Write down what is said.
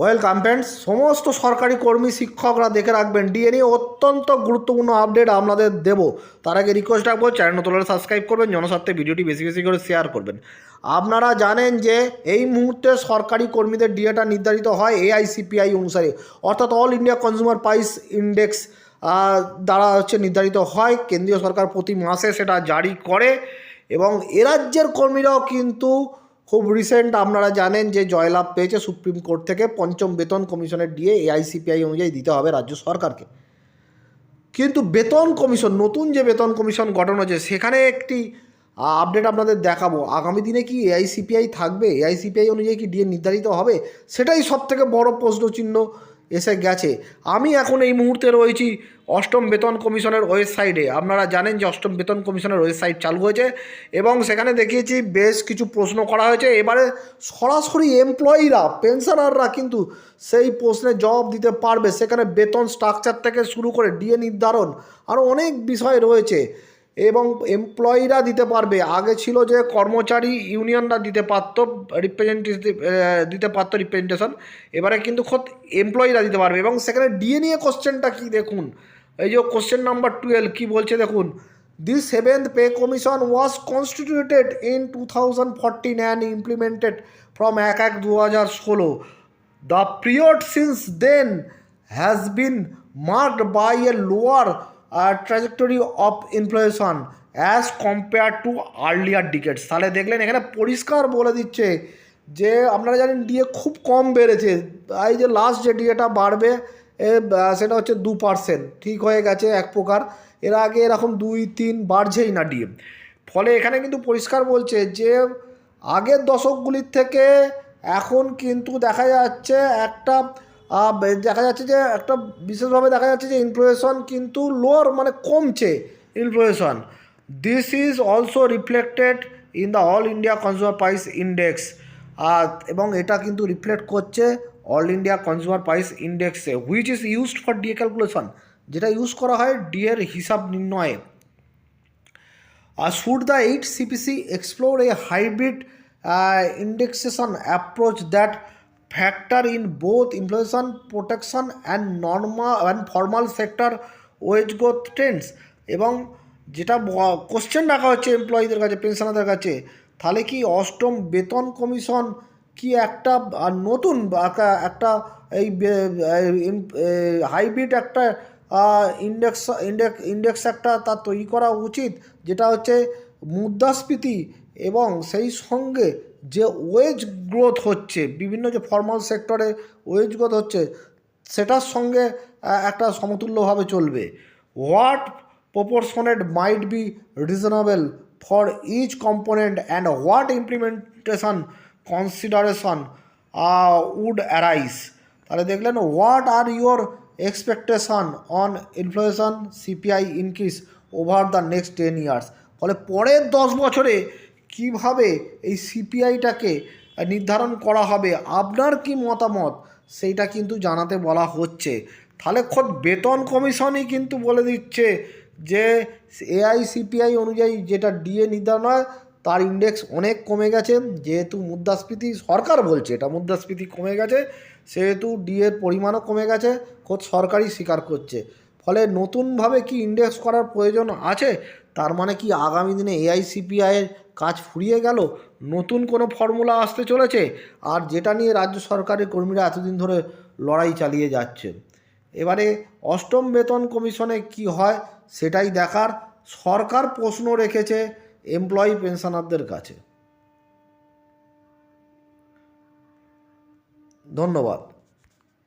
Welcome friends সমস্ত সরকারি কর্মী, শিক্ষকরা দেখে রাখবেন। ডিএ নিয়ে অত্যন্ত গুরুত্বপূর্ণ আপডেট আপনাদের দেব। তার আগে রিকোয়েস্ট রাখব চ্যানেল হলে সাবস্ক্রাইব করবেন, জনস্বার্থে ভিডিওটি বেশি বেশি করে শেয়ার করবেন। আপনারা জানেন যে এই মুহূর্তে সরকারি কর্মীদের ডিএটা নির্ধারিত হয় এআইসিপিআই অনুসারে। অর্থাৎ all India consumer price index দ্বারা হচ্ছে নির্ধারিত হয়। কেন্দ্রীয় সরকার প্রতি মাসে সেটা জারি করে এবং এ রাজ্যের কর্মীরাও কিন্তু খুব রিসেন্ট আপনারা জানেন যে জয়লাভ পেয়েছে সুপ্রিম কোর্ট থেকে পঞ্চম বেতন কমিশনের ডিএ এআইসিপিআই অনুযায়ী দিতে হবে রাজ্য সরকারকে। কিন্তু বেতন কমিশন, নতুন যে বেতন কমিশন গঠন হয়েছে, সেখানে একটি আপডেট আপনাদের দেখাবো। আগামী দিনে কি এআইসিপিআই থাকবে? এআইসিপিআই অনুযায়ী কি ডিএ নির্ধারিত হবে? সেটাই সবথেকে বড় প্রশ্নচিহ্ন। এসে গেছে। আমি এখন এই মুহূর্তে রয়েছি অষ্টম বেতন কমিশনের ওয়েবসাইটে আপনারা জানেন যে অষ্টম বেতন কমিশনের ওয়েবসাইট চালু হয়েছে এবং সেখানে দেখিয়েছি বেশ কিছু প্রশ্ন করা হয়েছে। এবারে সরাসরি এমপ্লয়িরা পেনশনাররা কিন্তু সেই প্রশ্নের জবাব দিতে পারবে। সেখানে বেতন স্ট্রাকচার থেকে শুরু করে ডিএ নির্ধারণ আরও অনেক বিষয় রয়েছে। এবং এমপ্লয়িরা দিতে পারবে। আগে ছিল যে কর্মচারী ইউনিয়নরা দিতে পারতো রিপ্রেজেন্টেটিভ দিতে পারতো রিপ্রেজেন্টেশন এবারে কিন্তু খোদ এমপ্লয়িরা দিতে পারবে। এবং সেখানে ডিএ নিয়ে কোশ্চেনটা কী দেখুন? এই যে কোশ্চেন নাম্বার টুয়েলভ কী বলছে দেখুন? This seventh pay commission was constituted in two thousand fourteen and implemented from এক এক দু হাজার ষোলো। The period since then has been marked by a lower trajectory of inflation as compared to earlier decades. তাহলে দেখলেন এখানে পরিষ্কার বলে দিচ্ছে যে আপনারা জানেন ডিএ খুব কম বেড়েছে। এই যে লাস্ট যে ডিএটা বাড়বে সেটা হচ্ছে দু পার্সেন্ট ঠিক হয়ে গেছে এক প্রকার। এর আগে এরকম দুই, তিন বাড়ছেই না ডিএ ফলে এখানে কিন্তু পরিষ্কার বলছে যে আগের দশকগুলির থেকে এখন কিন্তু দেখা যাচ্ছে একটা দেখা যাচ্ছে যে একটা বিশেষভাবে দেখা যাচ্ছে যে ইনফ্লেশন কিন্তু লোয়ার মানে কমছে inflation this is also reflected in the all India consumer price index আর এবং এটা কিন্তু রিফ্লেক্ট করছে all India consumer price ইন্ডেক্সে which is used for DA calculation যেটা ইউজ করা হয় ডিএর হিসাব নির্ণয়ে। আর should the 8 CPC explore a hybrid uh, approach that factor in both inflation, protection, and normal, and formal sector wage growth trends. এবং যেটা question রাখা হচ্ছে এমপ্লয়ীদের কাছে পেনশনারদের কাছে, তাহলে কি অষ্টম বেতন কমিশন কি একটা নতুন একটা- একটা এই হাইব্রিড একটা ইন্ডেক্স ইন্ডেক্স ইন্ডেক্স একটা তার তৈরি করা উচিত, যেটা হচ্ছে মুদ্রাস্ফীতি এবং সেই সঙ্গে যে ওয়েজ গ্রোথ হচ্ছে, বিভিন্ন যে ফর্মাল সেক্টরে ওয়েজ গ্রোথ হচ্ছে, সেটার সঙ্গে একটা সমতুল্যভাবে চলবে। What proportionate might be reasonable for each component and what implementation consideration would arise? তাহলে দেখলেন what are your expectation on inflation CPI increase over the next ten years ফলে পরের দশ বছরে কীভাবে এই সিপিআইটাকে নির্ধারণ করা হবে? আপনার কি মতামত? সেইটা কিন্তু জানাতে বলা হচ্ছে। তাহলে খোদ বেতন কমিশনই কিন্তু বলে দিচ্ছে যে এআইসিপিআই অনুযায়ী যেটা ডিএ নির্ধারণ হয় তার ইন্ডেক্স অনেক কমে গেছে। যেহেতু মুদ্রাস্ফীতি সরকার বলছে, এটা মুদ্রাস্ফীতি কমে গেছে, সেহেতু ডিএর পরিমাণও কমে গেছে, খোদ সরকারই স্বীকার করছে। ফলে নতুনভাবে কি ইন্ডেক্স করার প্রয়োজন আছে? তার মানে কি আগামী দিনে এআইসিপিআইয়ের কাজ ফুরিয়ে গেল? নতুন কোনো ফর্মুলা আসতে চলেছে? আর যেটা নিয়ে রাজ্য সরকারের কর্মীরা এতদিন ধরে লড়াই চালিয়ে যাচ্ছে? এবারে অষ্টম বেতন কমিশনে কি হয় সেটাই দেখার সরকার প্রশ্ন রেখেছে এমপ্লয়ি পেনশনারদের কাছে। ধন্যবাদ।